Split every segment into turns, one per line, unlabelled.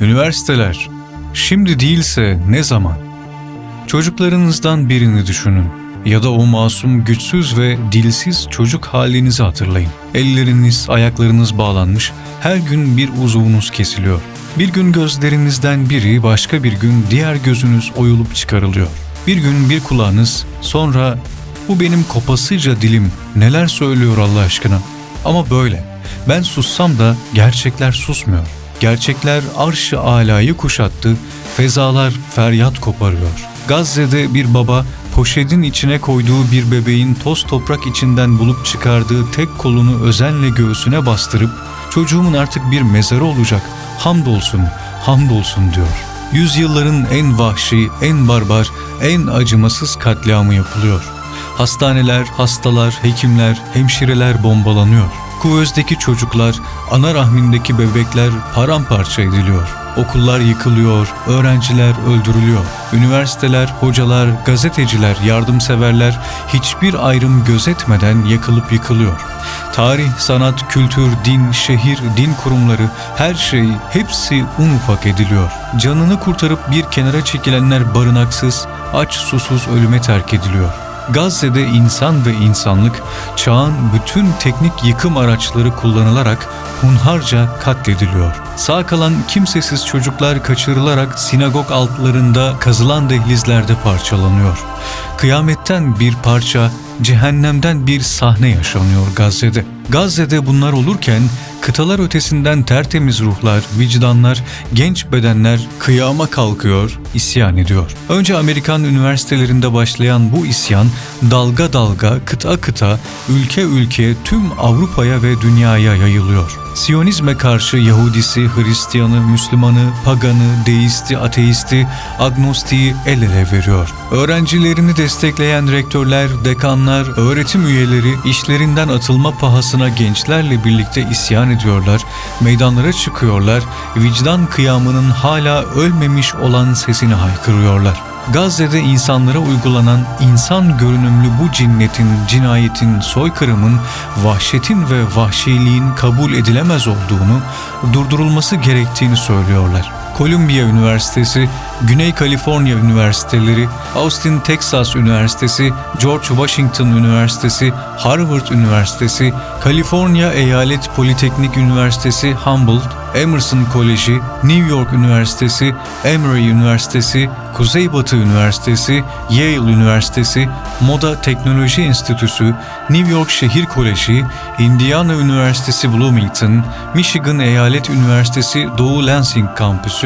Üniversiteler, şimdi değilse ne zaman? Çocuklarınızdan birini düşünün ya da o masum, güçsüz ve dilsiz çocuk halinizi hatırlayın. Elleriniz, ayaklarınız bağlanmış, her gün bir uzuvunuz kesiliyor. Bir gün gözlerinizden biri, başka bir gün diğer gözünüz oyulup çıkarılıyor. Bir gün bir kulağınız, sonra bu benim kopasıca dilim neler söylüyor Allah aşkına. Ama böyle. Ben sussam da gerçekler susmuyor. Gerçekler arş-ı alayı kuşattı, fezalar feryat koparıyor. Gazze'de bir baba poşetin içine koyduğu bir bebeğin toz toprak içinden bulup çıkardığı tek kolunu özenle göğsüne bastırıp çocuğumun artık bir mezarı olacak, hamdolsun, hamdolsun diyor. Yüzyılların en vahşi, en barbar, en acımasız katliamı yapılıyor. Hastaneler, hastalar, hekimler, hemşireler bombalanıyor. Kuvözdeki çocuklar, ana rahmindeki bebekler paramparça ediliyor. Okullar yıkılıyor, öğrenciler öldürülüyor. Üniversiteler, hocalar, gazeteciler, yardımseverler hiçbir ayrım gözetmeden yakılıp yıkılıyor. Tarih, sanat, kültür, din, şehir, din kurumları her şey hepsi un ufak ediliyor. Canını kurtarıp bir kenara çekilenler barınaksız, aç susuz ölüme terk ediliyor. Gazze'de insan ve insanlık çağın bütün teknik yıkım araçları kullanılarak hunharca katlediliyor. Sağ kalan kimsesiz çocuklar kaçırılarak sinagog altlarında kazılan dehlizlerde parçalanıyor. Kıyametten bir parça, cehennemden bir sahne yaşanıyor Gazze'de. Gazze'de bunlar olurken kıtalar ötesinden tertemiz ruhlar, vicdanlar, genç bedenler kıyama kalkıyor, isyan ediyor. Önce Amerikan üniversitelerinde başlayan bu isyan dalga dalga, kıta kıta, ülke ülke tüm Avrupa'ya ve dünyaya yayılıyor. Siyonizme karşı Yahudisi, Hristiyanı, Müslümanı, Paganı, Deisti, Ateisti, Agnostiği el ele veriyor. Öğrencilerini destekleyen rektörler, dekanlar, öğretim üyeleri işlerinden atılma pahasına gençlerle birlikte isyan ediyorlar, meydanlara çıkıyorlar, vicdan kıyamının hala ölmemiş olan sesini haykırıyorlar. Gazze'de insanlara uygulanan insan görünümlü bu cinnetin, cinayetin, soykırımın, vahşetin ve vahşiliğin kabul edilemez olduğunu, durdurulması gerektiğini söylüyorlar. Columbia Üniversitesi, Güney Kaliforniya Üniversiteleri, Austin Texas Üniversitesi, George Washington Üniversitesi, Harvard Üniversitesi, Kaliforniya Eyalet Politeknik Üniversitesi Humboldt, Emerson Koleji, New York Üniversitesi, Emory Üniversitesi, Kuzeybatı Üniversitesi, Yale Üniversitesi, Moda Teknoloji Enstitüsü, New York Şehir Koleji, Indiana Üniversitesi Bloomington, Michigan Eyalet Üniversitesi Doğu Lansing Kampüsü,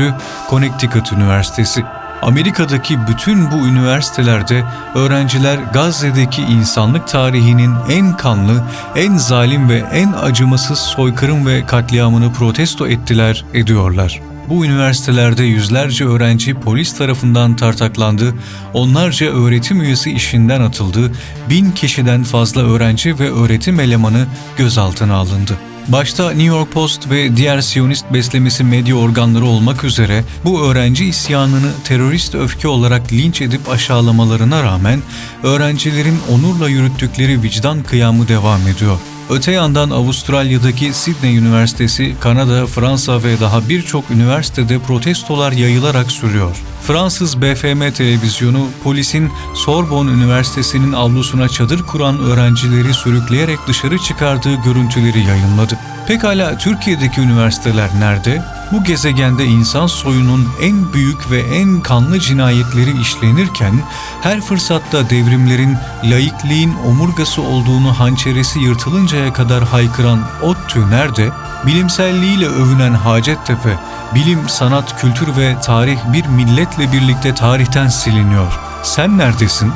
Connecticut Üniversitesi. Amerika'daki bütün bu üniversitelerde öğrenciler Gazze'deki insanlık tarihinin en kanlı, en zalim ve en acımasız soykırım ve katliamını protesto ettiler, ediyorlar. Bu üniversitelerde yüzlerce öğrenci polis tarafından tartaklandı, onlarca öğretim üyesi işinden atıldı, bin kişiden fazla öğrenci ve öğretim elemanı gözaltına alındı. Başta New York Post ve diğer Siyonist beslemesi medya organları olmak üzere bu öğrenci isyanını terörist öfke olarak linç edip aşağılamalarına rağmen öğrencilerin onurla yürüttükleri vicdan kıyamı devam ediyor. Öte yandan Avustralya'daki Sydney Üniversitesi, Kanada, Fransa ve daha birçok üniversitede protestolar yayılarak sürüyor. Fransız BFM televizyonu polisin Sorbonne Üniversitesi'nin avlusuna çadır kuran öğrencileri sürükleyerek dışarı çıkardığı görüntüleri yayınladı. Pekala Türkiye'deki üniversiteler nerede? Bu gezegende insan soyunun en büyük ve en kanlı cinayetleri işlenirken her fırsatta devrimlerin laikliğin omurgası olduğunu hançeresi yırtılıncaya kadar haykıran ODTÜ nerede? Bilimselliğiyle övünen Hacettepe, bilim, sanat, kültür ve tarih bir milletle birlikte tarihten siliniyor. Sen neredesin?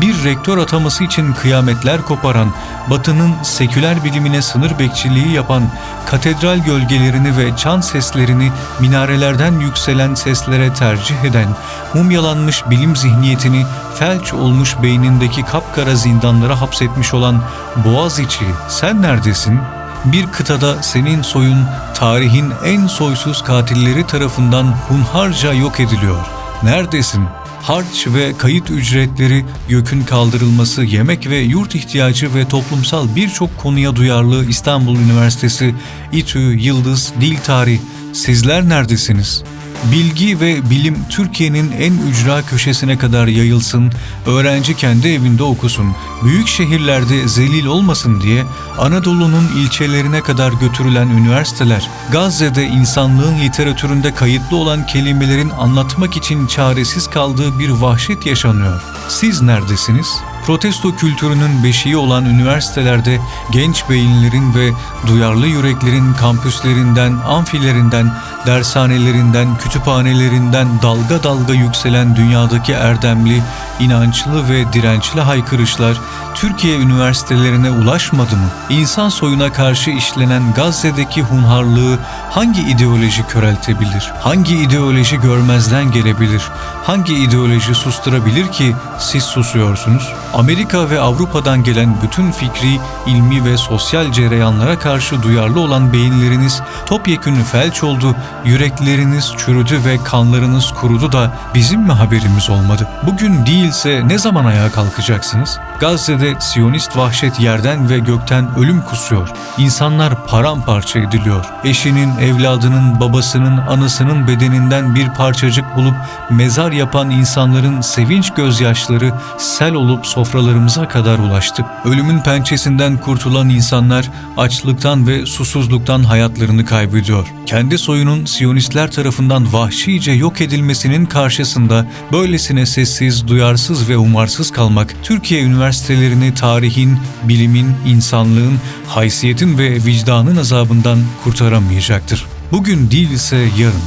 Bir rektör ataması için kıyametler koparan, Batı'nın seküler bilimine sınır bekçiliği yapan, katedral gölgelerini ve çan seslerini minarelerden yükselen seslere tercih eden, mumyalanmış bilim zihniyetini felç olmuş beynindeki kapkara zindanlara hapsetmiş olan Boğaziçi, sen neredesin?'' bir kıtada senin soyun tarihin en soysuz katilleri tarafından hunharca yok ediliyor. Neredesin? Harç ve kayıt ücretleri, YÖK'ün kaldırılması, yemek ve yurt ihtiyacı ve toplumsal birçok konuya duyarlı İstanbul Üniversitesi, İTÜ, Yıldız, Dil Tarih, Sizler neredesiniz? Bilgi ve bilim Türkiye'nin en ücra köşesine kadar yayılsın, öğrenci kendi evinde okusun, büyük şehirlerde zelil olmasın diye Anadolu'nun ilçelerine kadar götürülen üniversiteler, Gazze'de insanlığın literatüründe kayıtlı olan kelimelerin anlatmak için çaresiz kaldığı bir vahşet yaşanıyor. Siz neredesiniz? Protesto kültürünün beşiği olan üniversitelerde genç beyinlerin ve duyarlı yüreklerin kampüslerinden, amfilerinden, dershanelerinden, kütüphanelerinden dalga dalga yükselen dünyadaki erdemli, inançlı ve dirençli haykırışlar Türkiye üniversitelerine ulaşmadı mı? İnsan soyuna karşı işlenen Gazze'deki hunharlığı hangi ideoloji köreltebilir? Hangi ideoloji görmezden gelebilir? Hangi ideoloji susturabilir ki siz susuyorsunuz? Amerika ve Avrupa'dan gelen bütün fikri, ilmi ve sosyal cereyanlara karşı duyarlı olan beyinleriniz topyekünü felç oldu, yürekleriniz çürüdü ve kanlarınız kurudu da bizim mi haberimiz olmadı? Bugün değilse ne zaman ayağa kalkacaksınız? Gazze'de Siyonist vahşet yerden ve gökten ölüm kusuyor. İnsanlar paramparça ediliyor. Eşinin, evladının, babasının, anısının bedeninden bir parçacık bulup mezar yapan insanların sevinç gözyaşları sel olup sofralarımıza kadar ulaştı. Ölümün pençesinden kurtulan insanlar açlıktan ve susuzluktan hayatlarını kaybediyor. Kendi soyunun Siyonistler tarafından vahşice yok edilmesinin karşısında böylesine sessiz, duyarsız ve umarsız kalmak Türkiye üniversitelerini tarihin, bilimin, insanlığın, haysiyetin ve vicdanın azabından kurtaramayacaktır. Bugün değilse yarın,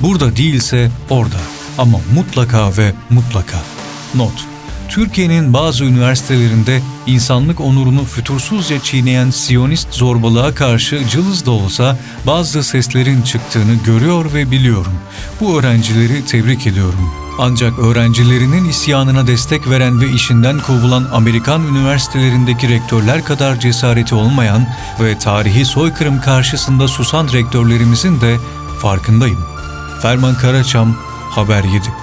burada değilse orada ama mutlaka ve mutlaka. Not Türkiye'nin bazı üniversitelerinde insanlık onurunu fütursuzca çiğneyen Siyonist zorbalığa karşı cılız da olsa bazı seslerin çıktığını görüyor ve biliyorum. Bu öğrencileri tebrik ediyorum. Ancak öğrencilerinin isyanına destek veren ve işinden kovulan Amerikan üniversitelerindeki rektörler kadar cesareti olmayan ve tarihi soykırım karşısında susan rektörlerimizin de farkındayım. Ferman Karaçam, Haber 7